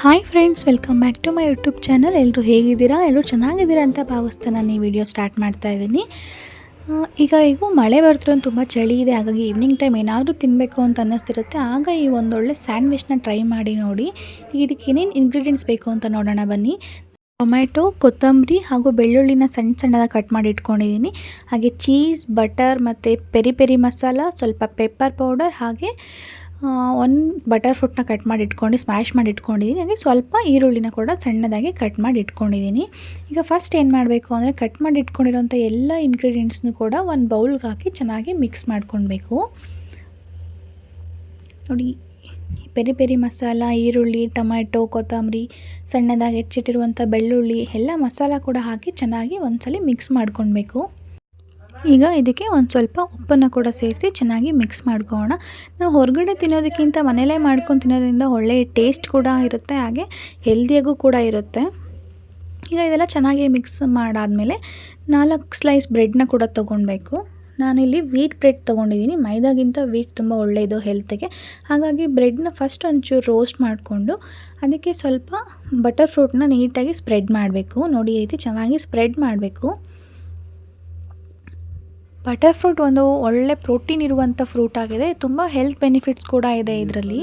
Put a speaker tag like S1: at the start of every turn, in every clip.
S1: Hi friends welcome back to my YouTube channel ಎಲ್ಲರೂ ಹೇಗಿದ್ದೀರಾ? ಎಲ್ಲರೂ ಚೆನ್ನಾಗಿದ್ದೀರಾ ಅಂತ ಭಾವಿಸ್ತಾ ನಾನು ಈ ವಿಡಿಯೋ ಸ್ಟಾರ್ಟ್ ಮಾಡ್ತಾ ಇದ್ದೀನಿ. ಈಗ ಈಗ ಮಳೆ ಬರ್ತಿರೋ ತುಂಬ ಚಳಿ ಇದೆ. ಹಾಗಾಗಿ ಈವ್ನಿಂಗ್ ಟೈಮ್ ಏನಾದರೂ ತಿನ್ನಬೇಕು ಅಂತ ಅನ್ನಿಸ್ತಿರುತ್ತೆ. ಆಗ ಈ ಒಂದೊಳ್ಳೆ ಸ್ಯಾಂಡ್ವಿಚ್ನ ಟ್ರೈ ಮಾಡಿ ನೋಡಿ. ಈಗ ಇದಕ್ಕೆ ಏನೇನು ಇಂಗ್ರೀಡಿಯೆಂಟ್ಸ್ ಬೇಕು ಅಂತ ನೋಡೋಣ ಬನ್ನಿ. ಟೊಮ್ಯಾಟೊ ಕೊತ್ತಂಬರಿ ಹಾಗೂ ಬೆಳ್ಳುಳ್ಳಿನ ಸಣ್ಣ ಸಣ್ಣದಾಗಿ ಕಟ್ ಮಾಡಿ ಇಟ್ಕೊಂಡಿದ್ದೀನಿ. ಹಾಗೆ ಚೀಸ್ ಬಟರ್ ಮತ್ತು ಪೆರಿ ಪೆರಿ ಮಸಾಲ, ಸ್ವಲ್ಪ ಪೆಪ್ಪರ್ ಪೌಡರ್ ಹಾಗೆ ಒಂದು ಬಟರ್ ಫ್ರೂಟ್ನ ಕಟ್ ಮಾಡಿ ಇಟ್ಕೊಂಡು ಸ್ಮ್ಯಾಶ್ ಮಾಡಿ ಇಟ್ಕೊಂಡಿದ್ದೀನಿ ಹಾಗೆ ಸ್ವಲ್ಪ ಈರುಳ್ಳಿನ ಕೂಡ ಸಣ್ಣದಾಗಿ ಕಟ್ ಮಾಡಿ ಇಟ್ಕೊಂಡಿದ್ದೀನಿ ಈಗ ಫಸ್ಟ್ ಏನು ಮಾಡಬೇಕು ಅಂದರೆ ಕಟ್ ಮಾಡಿ ಇಟ್ಕೊಂಡಿರೋಂಥ ಎಲ್ಲ ಇನ್ಗ್ರೀಡಿಯೆಂಟ್ಸ್ನು ಕೂಡ ಒಂದು ಬೌಲ್ಗೆ ಹಾಕಿ ಚೆನ್ನಾಗಿ ಮಿಕ್ಸ್ ಮಾಡ್ಕೊಳ್ಬೇಕು ನೋಡಿ, ಪೆರಿ ಪೆರಿ ಮಸಾಲ, ಈರುಳ್ಳಿ, ಟೊಮ್ಯಾಟೊ, ಕೊತ್ತಂಬರಿ, ಸಣ್ಣದಾಗಿ ಹೆಚ್ಚಿಟ್ಟಿರುವಂಥ ಬೆಳ್ಳುಳ್ಳಿ, ಎಲ್ಲ ಮಸಾಲ ಕೂಡ ಹಾಕಿ ಚೆನ್ನಾಗಿ ಒಂದ್ಸಲಿ ಮಿಕ್ಸ್ ಮಾಡ್ಕೊಳ್ಬೇಕು ಈಗ ಇದಕ್ಕೆ ಒಂದು ಸ್ವಲ್ಪ ಉಪ್ಪನ್ನು ಕೂಡ ಸೇರಿಸಿ ಚೆನ್ನಾಗಿ ಮಿಕ್ಸ್ ಮಾಡ್ಕೋಣ ನಾವು ಹೊರಗಡೆ ತಿನ್ನೋದಕ್ಕಿಂತ ಮನೇಲೇ ಮಾಡ್ಕೊಂಡು ತಿನ್ನೋದ್ರಿಂದ ಒಳ್ಳೆಯ ಟೇಸ್ಟ್ ಕೂಡ ಇರುತ್ತೆ, ಹಾಗೆ ಹೆಲ್ದಿಯಾಗೂ ಕೂಡ ಇರುತ್ತೆ. ಈಗ ಇದೆಲ್ಲ ಚೆನ್ನಾಗಿ ಮಿಕ್ಸ್ ಮಾಡಾದಮೇಲೆ ನಾಲ್ಕು ಸ್ಲೈಸ್ ಬ್ರೆಡ್ನ ಕೂಡ ತೊಗೊಳ್ಬೇಕು ನಾನಿಲ್ಲಿ ವೀಟ್ ಬ್ರೆಡ್ ತೊಗೊಂಡಿದ್ದೀನಿ ಮೈದಾಗಿಂತ ವೀಟ್ ತುಂಬ ಒಳ್ಳೆಯದು ಹೆಲ್ತ್ಗೆ ಹಾಗಾಗಿ ಬ್ರೆಡ್ನ ಫಸ್ಟ್ ಒಂಚೂರು ರೋಸ್ಟ್ ಮಾಡಿಕೊಂಡು ಅದಕ್ಕೆ ಸ್ವಲ್ಪ ಬಟರ್ ಫ್ರೂಟ್ನ ನೀಟಾಗಿ ಸ್ಪ್ರೆಡ್ ಮಾಡಬೇಕು. ನೋಡಿ ಈ ರೀತಿ ಚೆನ್ನಾಗಿ ಸ್ಪ್ರೆಡ್ ಮಾಡಬೇಕು. ಬಟರ್ ಫ್ರೂಟ್ ಒಂದು ಒಳ್ಳೆ ಪ್ರೋಟೀನ್ ಇರುವಂಥ ಫ್ರೂಟ್ ಆಗಿದೆ. ತುಂಬ ಹೆಲ್ತ್ ಬೆನಿಫಿಟ್ಸ್ ಕೂಡ ಇದೆ ಇದರಲ್ಲಿ.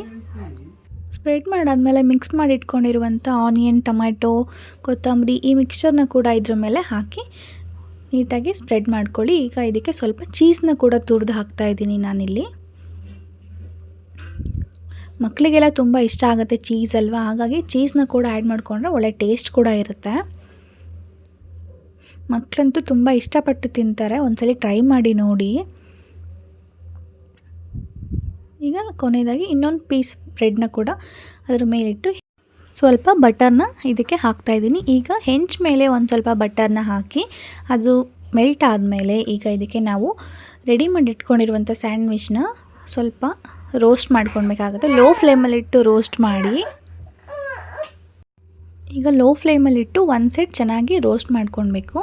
S1: ಸ್ಪ್ರೆಡ್ ಮಾಡಾದಮೇಲೆ ಮಿಕ್ಸ್ ಮಾಡಿ ಇಟ್ಕೊಂಡಿರುವಂಥ ಆನಿಯನ್ ಟೊಮ್ಯಾಟೊ ಕೊತ್ತಂಬರಿ ಈ ಮಿಕ್ಸ್ಚರ್ನ ಕೂಡ ಇದ್ರ ಮೇಲೆ ಹಾಕಿ ನೀಟಾಗಿ ಸ್ಪ್ರೆಡ್ ಮಾಡ್ಕೊಳ್ಳಿ. ಈಗ ಇದಕ್ಕೆ ಸ್ವಲ್ಪ ಚೀಸ್ನ ಕೂಡ ತುರಿದು ಹಾಕ್ತಾ ಇದ್ದೀನಿ ನಾನಿಲ್ಲಿ. ಮಕ್ಕಳಿಗೆಲ್ಲ ತುಂಬ ಇಷ್ಟ ಆಗುತ್ತೆ ಚೀಸ್ ಅಲ್ವಾ? ಹಾಗಾಗಿ ಚೀಸ್ನ ಕೂಡ ಆ್ಯಡ್ ಮಾಡಿಕೊಂಡ್ರೆ ಒಳ್ಳೆ ಟೇಸ್ಟ್ ಕೂಡ ಇರುತ್ತೆ. ಮಕ್ಕಳಂತೂ ತುಂಬ ಇಷ್ಟಪಟ್ಟು ತಿಂತಾರೆ. ಒಂದ್ಸಲಿ ಟ್ರೈ ಮಾಡಿ ನೋಡಿ. ಈಗ ಕೊನೆಯದಾಗಿ ಇನ್ನೊಂದು ಪೀಸ್ ಬ್ರೆಡ್ನ ಕೂಡ ಅದ್ರ ಮೇಲಿಟ್ಟು ಸ್ವಲ್ಪ ಬಟರ್ನ ಇದಕ್ಕೆ ಹಾಕ್ತಾ ಇದ್ದೀನಿ. ಈಗ ಹೆಂಚ್ ಮೇಲೆ ಒಂದು ಸ್ವಲ್ಪ ಬಟರ್ನ ಹಾಕಿ ಅದು ಮೆಲ್ಟ್ ಆದಮೇಲೆ ಈಗ ಇದಕ್ಕೆ ನಾವು ರೆಡಿ ಮಾಡಿ ಇಟ್ಕೊಂಡಿರುವಂಥ ಸ್ಯಾಂಡ್ವಿಚ್ನ ಸ್ವಲ್ಪ ರೋಸ್ಟ್ ಮಾಡ್ಕೊಳ್ಬೇಕಾಗುತ್ತೆ. ಲೋ ಫ್ಲೇಮಲ್ಲಿಟ್ಟು ರೋಸ್ಟ್ ಮಾಡಿ. ಈಗ ಲೋ ಫ್ಲೇಮಲ್ಲಿಟ್ಟು ಒಂದು ಸೈಡ್ ಚೆನ್ನಾಗಿ ರೋಸ್ಟ್ ಮಾಡ್ಕೊಳ್ಬೇಕು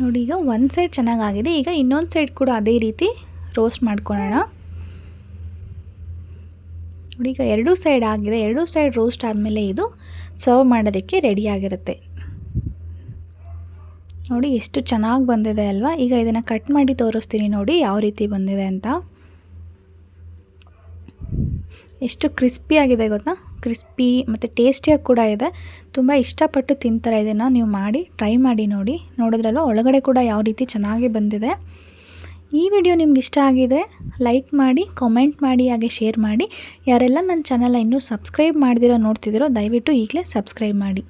S1: ನೋಡಿ ಈಗ ಒಂದು ಸೈಡ್ ಚೆನ್ನಾಗಾಗಿದೆ. ಈಗ ಇನ್ನೊಂದು ಸೈಡ್ ಕೂಡ ಅದೇ ರೀತಿ ರೋಸ್ಟ್ ಮಾಡ್ಕೊಳ್ಳೋಣ ನೋಡಿ ಈಗ ಎರಡೂ ಸೈಡ್ ಆಗಿದೆ. ಎರಡೂ ಸೈಡ್ ರೋಸ್ಟ್ ಆದಮೇಲೆ ಇದು ಸರ್ವ್ ಮಾಡೋದಕ್ಕೆ ರೆಡಿಯಾಗಿರುತ್ತೆ ನೋಡಿ ಎಷ್ಟು ಚೆನ್ನಾಗಿ ಬಂದಿದೆ ಅಲ್ವಾ? ಈಗ ಇದನ್ನು ಕಟ್ ಮಾಡಿ ತೋರಿಸ್ತೀನಿ ನೋಡಿ ಯಾವ ರೀತಿ ಬಂದಿದೆ ಅಂತ. ಎಷ್ಟು ಕ್ರಿಸ್ಪಿಯಾಗಿದೆ ಗೊತ್ತಾ? ಕ್ರಿಸ್ಪಿ ಮತ್ತು ಟೇಸ್ಟಿಯಾಗಿ ಕೂಡ ಇದೆ. ತುಂಬ ಇಷ್ಟಪಟ್ಟು ತಿಂತಾರೆ ಇದನ್ನು. ನೀವು ಮಾಡಿ ಟ್ರೈ ಮಾಡಿ ನೋಡಿ. ನೋಡಿದ್ರಲ್ವ ಒಳಗಡೆ ಕೂಡ ಯಾವ ರೀತಿ ಚೆನ್ನಾಗಿ ಬಂದಿದೆ. ಈ ವಿಡಿಯೋ ನಿಮ್ಗೆ ಇಷ್ಟ ಆಗಿದೆ ಲೈಕ್ ಮಾಡಿ ಕಾಮೆಂಟ್ ಮಾಡಿ, ಹಾಗೆ ಶೇರ್ ಮಾಡಿ. ಯಾರೆಲ್ಲ ನನ್ನ ಚಾನಲ್ ಇನ್ನೂ ಸಬ್ಸ್ಕ್ರೈಬ್ ಮಾಡ್ದಿರೋ ನೋಡ್ತಿದ್ದೀರೋ ದಯವಿಟ್ಟು ಈಗಲೇ ಸಬ್ಸ್ಕ್ರೈಬ್ ಮಾಡಿ.